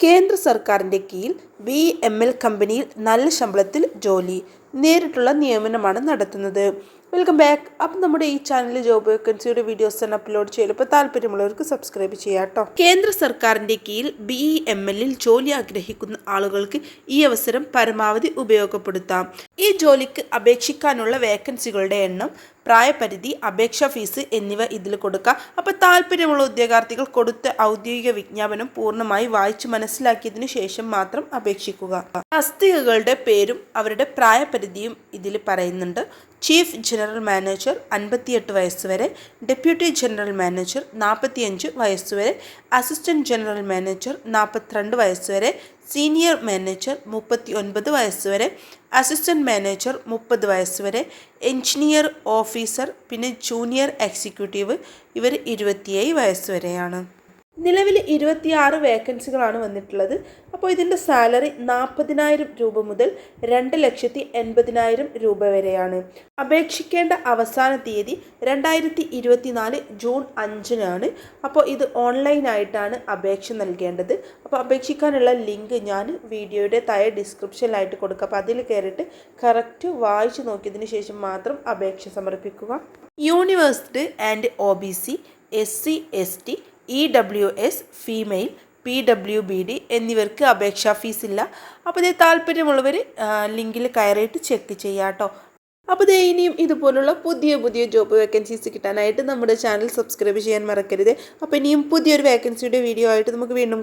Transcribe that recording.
കേന്ദ്ര സർക്കാരിന്റെ കീഴിൽ ബി എം എൽ കമ്പനിയിൽ നല്ല ശമ്പളത്തിൽ ജോലി നേരിട്ടുള്ള നിയമനമാണ് നടത്തുന്നത്. വെൽക്കം ബാക്ക് അപ്പം നമ്മുടെ ഈ ചാനലിൽ ജോബ് വേക്കൻസിയുടെ വീഡിയോസ് തന്നെ അപ്ലോഡ് ചെയ്യലപ്പോൾ താല്പര്യമുള്ളവർക്ക് സബ്സ്ക്രൈബ് ചെയ്യാം കേട്ടോ. കേന്ദ്ര സർക്കാരിന്റെ കീഴിൽ ബി ഇ എം എല്ലിൽ ജോലി ആഗ്രഹിക്കുന്ന ആളുകൾക്ക് ഈ അവസരം പരമാവധി ഉപയോഗപ്പെടുത്താം. ഈ ജോലിക്ക് അപേക്ഷിക്കാനുള്ള വേക്കൻസികളുടെ എണ്ണം പ്രായപരിധി അപേക്ഷാ ഫീസ് എന്നിവ ഇതിൽ കൊടുക്കാം. അപ്പോൾ താല്പര്യമുള്ള ഉദ്യോഗാർത്ഥികൾ കൊടുത്ത ഔദ്യോഗിക വിജ്ഞാപനം പൂർണമായി വായിച്ചു മനസ്സിലാക്കിയതിനു ശേഷം മാത്രം അപേക്ഷിക്കുക. തസ്തികകളുടെ പേരും അവരുടെ പ്രായപരിധിയും ഇതിൽ പറയുന്നുണ്ട്. ചീഫ് ജനറൽ മാനേജർ അൻപത്തിയെട്ട് വയസ്സ് വരെ ഡെപ്യൂട്ടി ജനറൽ മാനേജർ നാൽപ്പത്തിയഞ്ച് വയസ്സ് വരെ അസിസ്റ്റന്റ് ജനറൽ മാനേജർ നാൽപ്പത്തിരണ്ട് വയസ്സ് വരെ സീനിയർ മാനേജർ മുപ്പത്തി ഒൻപത് വയസ്സ് വരെ അസിസ്റ്റന്റ് മാനേജർ മുപ്പത് വയസ്സ് വരെ എഞ്ചിനീയർ ഓഫീസർ പിന്നെ ജൂനിയർ എക്സിക്യൂട്ടീവ് ഇവർ ഇരുപത്തിയേഴ് വയസ്സ് വരെയാണ്. നിലവിൽ ഇരുപത്തിയാറ് വേക്കൻസികളാണ് വന്നിട്ടുള്ളത്. അപ്പോൾ ഇതിന്റെ സാലറി നാൽപ്പതിനായിരം രൂപ മുതൽ രണ്ട് ലക്ഷത്തി എൺപതിനായിരം രൂപ വരെയാണ്. അപേക്ഷിക്കേണ്ട അവസാന തീയതി രണ്ടായിരത്തി ഇരുപത്തിനാല് ജൂൺ അഞ്ചിനാണ്. അപ്പോൾ ഇത് ഓൺലൈനായിട്ടാണ് അപേക്ഷ നൽകേണ്ടത്. അപ്പോൾ അപേക്ഷിക്കാനുള്ള ലിങ്ക് ഞാൻ വീഡിയോയുടെ താഴെ ഡിസ്ക്രിപ്ഷനിലായിട്ട് കൊടുക്കുക അപ്പോൾ അതിൽ കയറിയിട്ട് കറക്റ്റ് വായിച്ചു നോക്കിയതിന് ശേഷം മാത്രം അപേക്ഷ സമർപ്പിക്കുക. University and O B C S C S T E W S female P W B D എന്നിവർക്ക് അപേക്ഷാ ഫീസ് ഇല്ല. അപ്പോൾ ഇത് താല്പര്യമുള്ളവർ ലിങ്കിൽ കയറിയിട്ട് ചെക്ക് ചെയ്യാം കേട്ടോ അപ്പോൾ ദേ ഇനിയും ഇതുപോലുള്ള പുതിയ പുതിയ ജോബ് വേക്കൻസീസ് കിട്ടാനായിട്ട് നമ്മുടെ ചാനൽ സബ്സ്ക്രൈബ് ചെയ്യാൻ മറക്കരുത്. അപ്പോൾ ഇനിയും പുതിയൊരു വേക്കൻസിയുടെ വീഡിയോ ആയിട്ട് നമുക്ക് വീണ്ടും